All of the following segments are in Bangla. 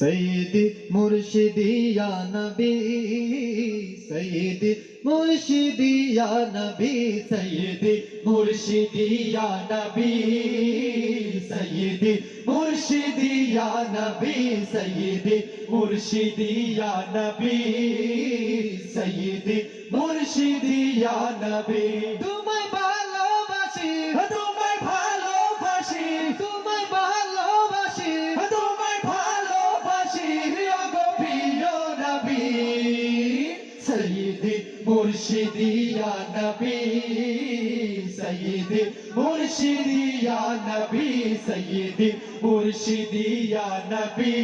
সৈয়দ মুর্শিদিয়া নবী, সৈয়দ মুর্শিদিয়া নবী, সৈয়দ মুর্শিদিয়া নবী, সৈয়দ মুর্শিদিয়া নবী, সৈয়দ মুর্শিদিয়া নবী, সৈয়দ মুর্শিদিয়া নবী। মুর্শিদিয়া নবী সৈয়দ মুর্শিদিয়া নবী সৈয়দ মুর্শিদিয়া নবী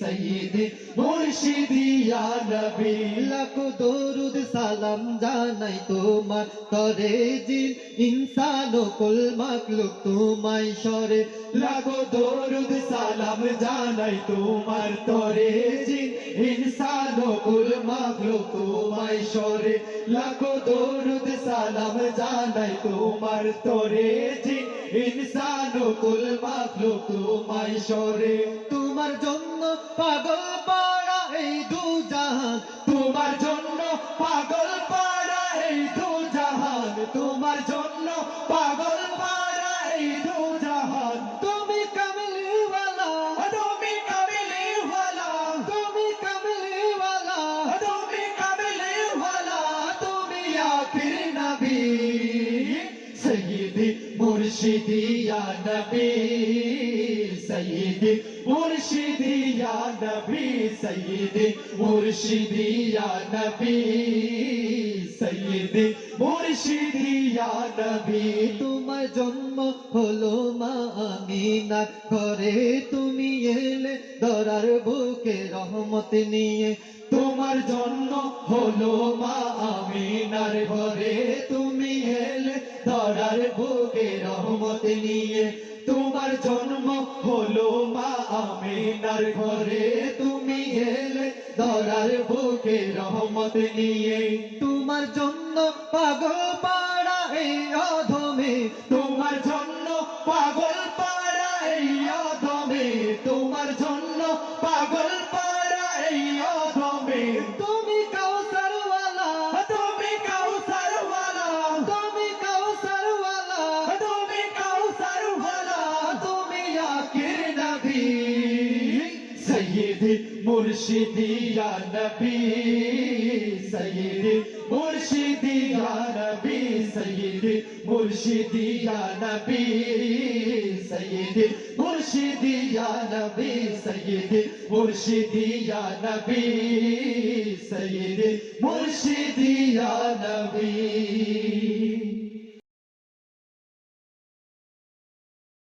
সৈয়দ মুর্শিদিয়া নবী লাখ দরুদ সালাম জানাই তোমার তরে জিন ইনসান কুল মাকলুক তোমায় সরে লাখ দরুদ সালাম জানাই তোমার তরে জিন ইনসান কুল মাকলুক তোমায় সরে লাখ দরুদ সালাম জানাই তোমার তরে জিন ইনসান কুল মাকলুক তোমায় সরে। তোমার জন্য পাগল পাড়া এই দু জাহান তোমার জন্য পাগল পাড়া এই দু জাহান তোমার জন্য পাগল পাড়া এই দু জাহান তুমি কামলিওয়ালা। তুমি কামলিওয়ালা। তুমি কামলিওয়ালা। তুমি কামলিওয়ালা। তুমি আখির নবী। সৈয়দ মুর্শিদিয়া নবী সৈয়দ মুর্শিদিয়া নবী সৈয়দ মুর্শিদিয়া নবী সৈয়দ মুর্শিদিয়া নবী তোমার জন্ম হলো মা আমিনার ঘরে। তুমি এলে দরার বুকে রহমত নিয়ে। তোমার জন্ম হলো মা আমিনার ঘরে। তুমি রহমত নিয়ে তোমার জন্ম হলো মা আমিনার ঘরে। তুমি এলে ধরার বুকে রহমত নিয়ে। তোমার জন্য পাগল পাড়া এই অধমে। তোমার জন্য পাগল নবী সৈয়দ মুর্শিদিয়া নবী সৈয়দ মুর্শিদিয়া নবী সৈয়দ মুর্শিদিয়া নবী সৈয়দ মুর্শিদিয়া নবী সৈয়দ মুর্শিদিয়া নবী সৈয়দ মুর্শিদিয়া নবী